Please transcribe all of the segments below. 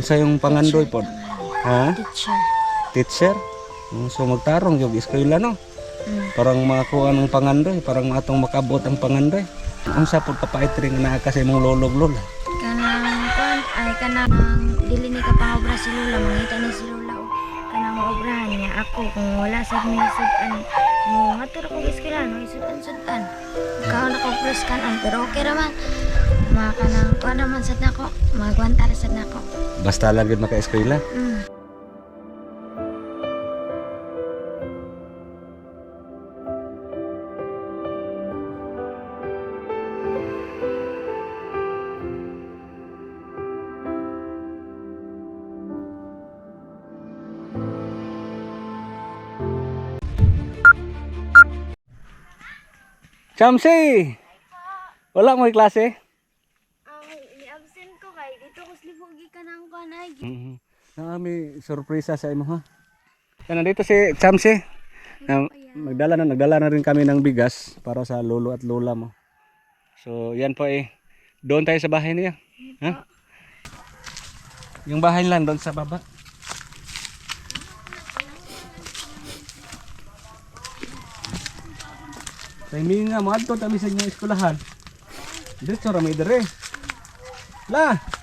Unsa yung pangandoy pod? Ha? Teacher. Teacher? Mm, So magtarong yung eskwela no? Mm. Parang makakuha ng pangandoy, parang atong makabot ang pangandoy. Unsa pod kapait ring naa kasi mong lolog lola. Kanang kuan ay kanang dili ni ka pangobra si Lola, mangita ni si Lola o kanang obrahan niya ako kung wala sa ni sudan mo matur ko eskwela no isudan sudan. Kao na ko press kanan pero okay raman. Mga kanang kuan naman sad nako, magwanta ra sad nako. Basta lang gid maka-eskwela. Mm. Chamsi! Wala mo klase? Ay, ni-absent ko kay dito ko slipogi ka nang kuan ay. Nami sorpresa sa imo ha. Yan nandito si Chamsi. Na, nagdala na nagdala na rin kami ng bigas para sa lolo at lola mo. So yan po eh. Doon tayo sa bahay niya. Ha? Yung bahay lang doon sa baba. Timing nga, mga adto kami sa inyong eskwelahan. Diretso rami dire. La!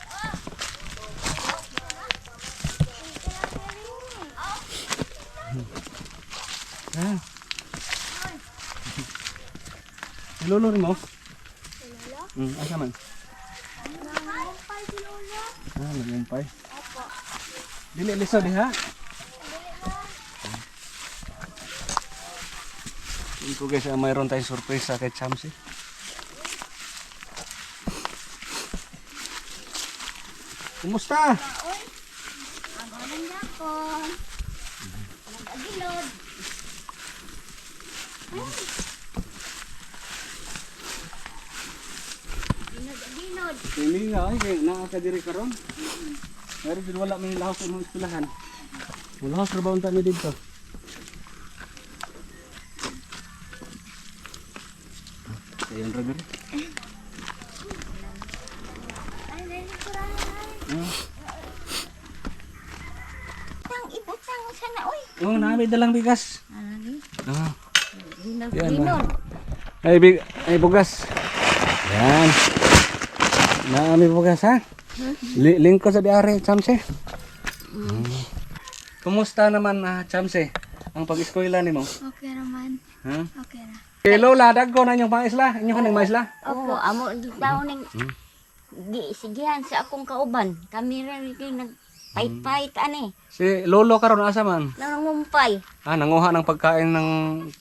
Ah. Si Lolo rin mo? Hmm, asa man? Ah, nagumpay. Dili liso di ha? Ito guys, ah, mayroon tayong surprise kay Chamsi. Kumusta? Abangan niya ko. Nag-agilod. Ginod-ginod. Hindi nga, ay, kaya nakakadiri ka ron. Pero din wala may lahos sa mga eskwelahan. Wala lahos trabaho tayo dito. Ayun, Robert. Tang ibutang sana, oy. Oh, nami dalang bigas. Ah. Yan, ginod. Ay, big, ay bugas. Yan. Nami bugas ha. Li lingko sa diari, Chamse. Mm. Kumusta naman, ah, Chamse? Ang pag-eskwela ni mo? Okay naman. Ha? Okay na. Eh, Lola, dagko na inyong pangisla. Inyo ka ng maisla. Opo, amo di daw ning di sigihan sa akong kauban. Kami rin kay nagpaypay ani. Si Lolo karon asa man? Nangungumpay, Ah, nanguha ng pagkain ng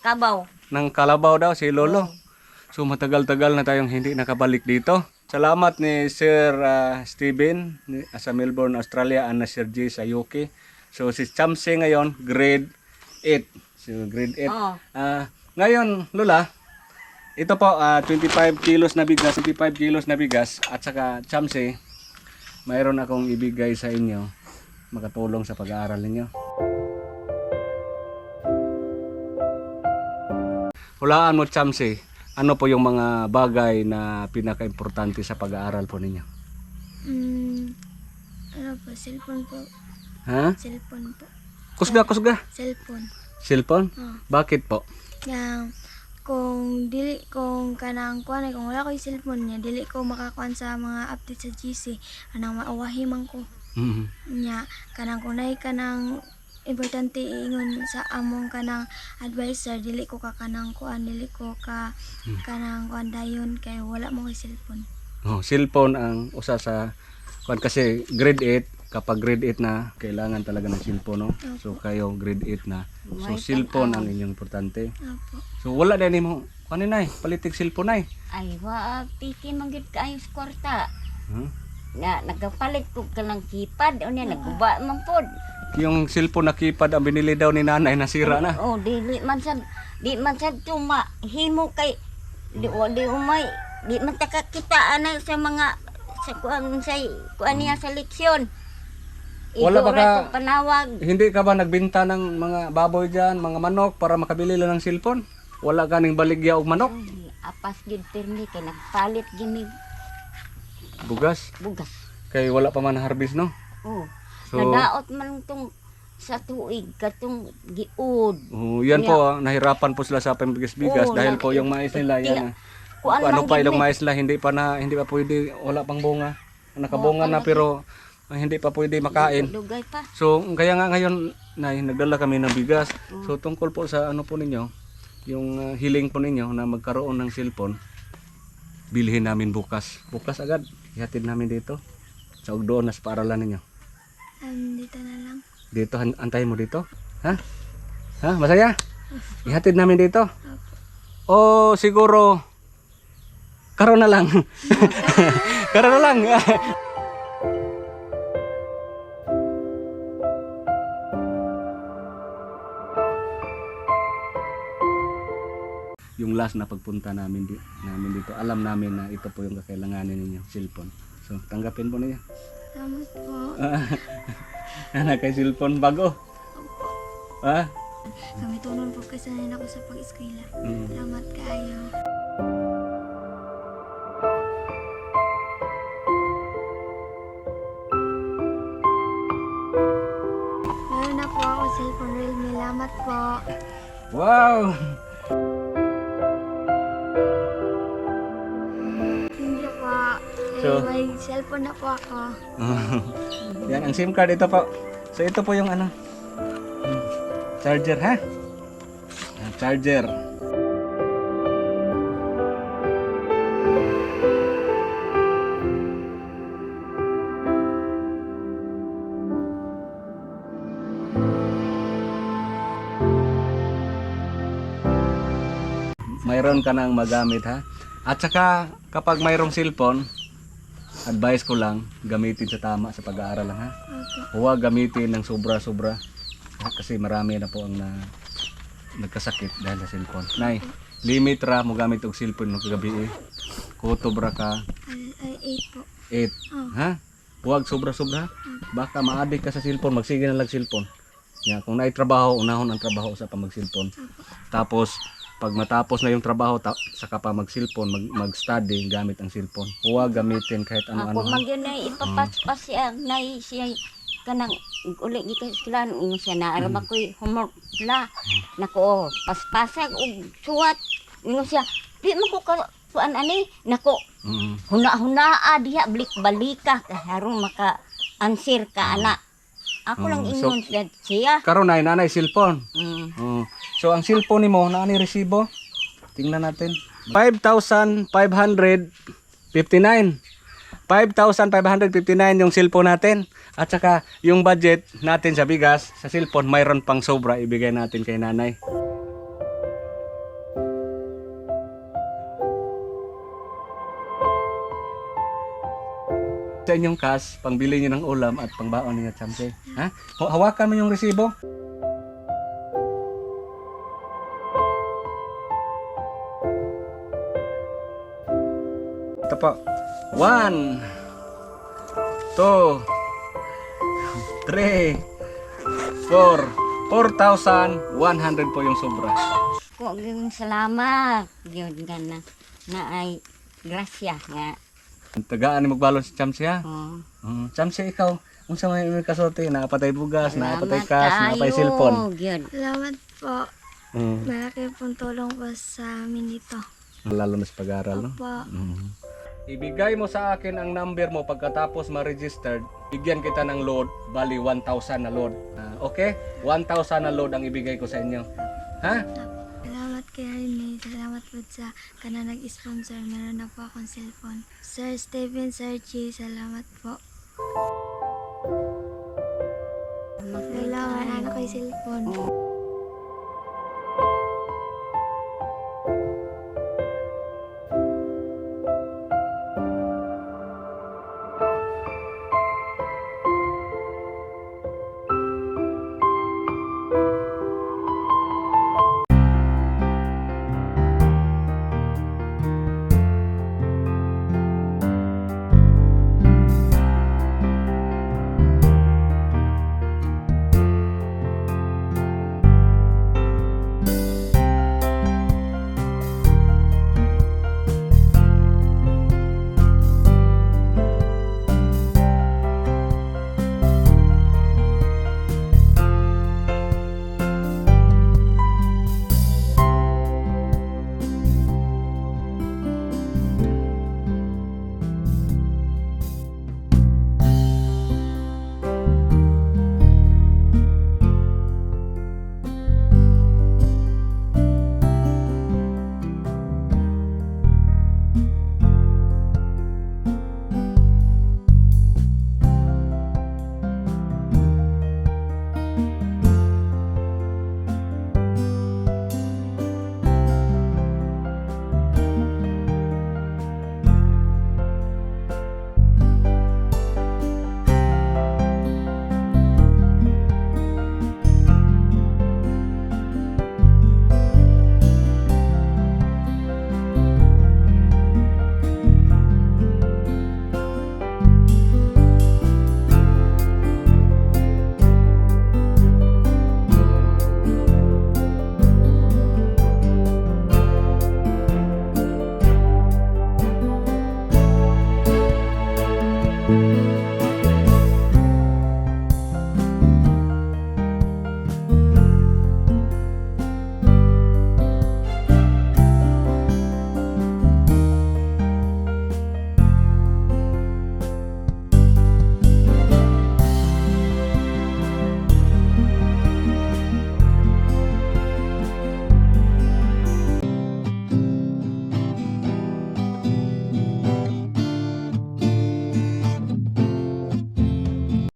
kabaw. ng kalabaw daw si Lolo. So matagal-tagal na tayong hindi nakabalik dito. Salamat ni Sir ah, Steven ni, sa Melbourne, Australia, and na Sir G sa UK. So si Chamse ngayon, grade 8. So grade 8. Oo. Ah, ngayon, Lola, ito po ah, 25 kilos na bigas, 25 kilos na bigas at saka Chamse, mayroon akong ibigay sa inyo makatulong sa pag-aaral ninyo. Hulaan mo, Chamsi, ano po yung mga bagay na pinaka-importante sa pag-aaral po ninyo? Mm, ano po, cellphone po. Ha? Cellphone po. Kusga, kusga. Cellphone. Cellphone? Oh. Bakit po? Yang kung dili kung kanang kuan kung wala ko yung cellphone niya dili ko makakuan sa mga update sa GC anang mauwahi man ko Mhm. nya kanang kung nay kanang importante ingon sa among kanang advisor dili ko ka kanang kuan dili ko ka kanang kuan dayon kay wala mo cellphone Oh, cellphone ang usa sa kuan kasi grade 8 kapag grade 8 na kailangan talaga ng cellphone no. So kayo grade 8 na. So May cellphone ang inyong importante. Apo. So wala din mo kanin ay palitig cellphone ay. Ay wa titi man gid kaayo sa kwarta. Huh? Na nagapalit ko ka ng keypad o niya naguba man pod. Yung cellphone na keypad ang binili daw ni nanay nasira na. Oh, dili man sad di man sad tuma himo kay di wa di umay di man ta kakita ana sa mga sa kuan sa kuan niya sa leksyon. Wala ba Ito ra ka- panawag. Hindi ka ba nagbenta ng mga baboy dyan, mga manok para makabili lang ng cellphone? Wala ka ning baligya og manok? Apas gid pirmi kay nagpalit gini Bugas? bugas. Kay wala pa man harvest no? Oh. So, Nadaot man tong sa tuig katong giud. oh, yan po, ah, nahirapan po sila sa pambigas-bigas Oo, dahil na- po yung mais nila, yan. ah. Kuan ano pa gid ilang may- mais nila, hindi pa na, hindi pa pwede, wala pang bunga. Nakabunga Oo, na pero ah, hindi pa pwede makain. Dugay pa. So, kaya nga ngayon, nay, nagdala kami ng bigas. So, tungkol po sa ano po ninyo, yung ah, hiling po ninyo na magkaroon ng cellphone, bilhin namin bukas. Bukas agad, ihatid namin dito. Sa doon na sa paaralan ninyo. Um, dito na lang. Dito, antayin mo dito. Ha? Ha? Masaya? Ihatid namin dito. O siguro, karon na lang. karon na lang. yung last na pagpunta namin, di, namin dito, alam namin na ito po yung kakailanganin ninyo, cellphone. So, tanggapin po niya. Salamat po. Anak kay cellphone bago. Ah? Kami tunon po kasi sanay ako sa pag-eskwela. Mm. Salamat kayo. Meron na po ako cellphone Realme. Salamat po. Wow! So- may cellphone na po ako. Yan, ang SIM card ito po. So ito po yung ano. hmm, Charger ha? Yan, Charger. Mayroon ka nang magamit ha. At saka kapag mayroong cellphone, advice ko lang gamitin sa tama sa pag-aaral lang ha. Opo. Huwag gamitin ng sobra-sobra kasi marami na po ang na, nagkasakit dahil sa cellphone. Nay, limit ra mo gamit og cellphone no kagabi eh. Kutob ra ka Ay, ay 8 po. 8. Oh. Ha? Huwag sobra-sobra. Baka maadik ka sa cellphone, magsige na lang cellphone. Ya, kung naay trabaho, unahon ang trabaho sa pa mag-cellphone. Tapos pag matapos na yung trabaho, ta- saka pa mag-cellphone, mag- mag-study gamit ang cellphone. Huwag gamitin kahit Ako ano-ano. ha? man yun ay ipapaspas siya na siya kanang uli ka sila yung siya na aram ako homework sila nako paspasag og suwat ingon siya di mo ko ka kuan ani nako Mm. huna-hunaa diha balik balika kaharong maka answer ka ana ako lang ingon siya siya Karon nay nanay cellphone. mm. So ang cellphone nimo naa ni resibo? Tingnan natin. 5,559. 5,559 yung cellphone natin. At saka yung budget natin sa bigas, sa cellphone, mayroon pang sobra ibigay natin kay nanay. Sa inyong cash, pangbili niyo ng ulam at pangbaon niyo chamse. Ha? Ha- Hawakan mo yung resibo. Ito po. One. Two. Three. Four. 4,100 po yung sobra. ko yung salamat yun gana na ay grasya nga Tagaan ni magbalon si Chamsi ha. oh. Mm, Chamsi ikaw, unsa may may kasote, naapatay bugas, naapatay Salamat cash, naapatay kayo. cellphone. Yun. Salamat po. Mm, Malaki pong tulong po sa amin dito. lalo na sa pag-aaral, no? Opo. Mm. Ibigay mo sa akin ang number mo pagkatapos ma-registered, bigyan kita ng load, bali 1,000 na load. Ah, okay? 1,000 na load ang ibigay ko sa inyo. Ha? Salamat kay Rene. Salamat po sa kana nag-sponsor. Meron na po akong cellphone. Sir Steven, Sir Chi, salamat po. Kailangan ano kay cellphone.